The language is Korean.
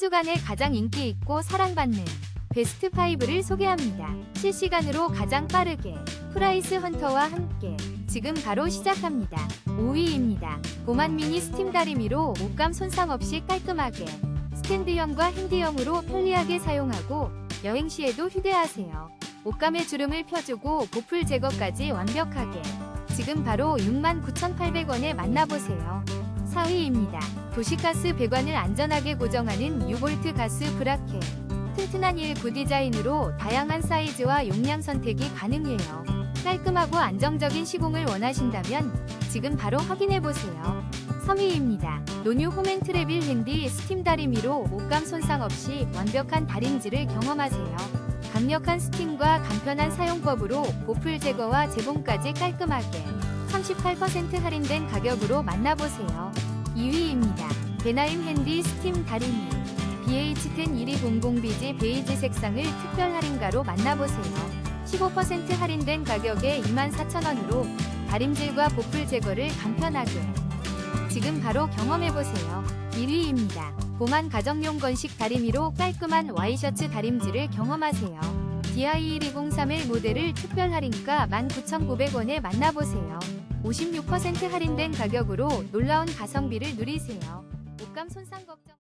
주간에 가장 인기 있고 사랑받는 베스트 5를 소개합니다. 실시간으로 가장 빠르게 프라이스 헌터와 함께 지금 바로 시작합니다. 5위입니다. 보만 미니 스팀 다리미로 옷감 손상 없이 깔끔하게 스탠드형과 핸드형으로 편리하게 사용하고 여행 시에도 휴대하세요. 옷감의 주름을 펴주고 보풀 제거까지 완벽하게 지금 바로 69,800원에 만나보세요. 4위입니다. 도시가스 배관을 안전하게 고정하는 6V 가스 브라켓. 튼튼한 1구 디자인으로 다양한 사이즈와 용량 선택이 가능해요. 깔끔하고 안정적인 시공을 원하신다면 지금 바로 확인해보세요. 3위입니다. 노뉴 홈앤트레빌 핸디 스팀 다리미로 옷감 손상 없이 완벽한 다림질을 경험하세요. 강력한 스팀과 간편한 사용법으로 보풀 제거와 재봉까지 깔끔하게 38% 할인된 가격으로 만나보세요. 2위입니다. 베나임 핸디 스팀 다리미 BH10 1200BG 베이지 색상을 특별 할인가로 만나보세요. 15% 할인된 가격에 24,000원으로 다림질과 보풀 제거를 간편하게 지금 바로 경험해보세요. 1위입니다. 보만 가정용 건식 다리미로 깔끔한 와이셔츠 다림질을 경험하세요. DI12031 모델을 특별 할인가 19,900원에 만나보세요. 56% 할인된 가격으로 놀라운 가성비를 누리세요. 옷감 손상 걱정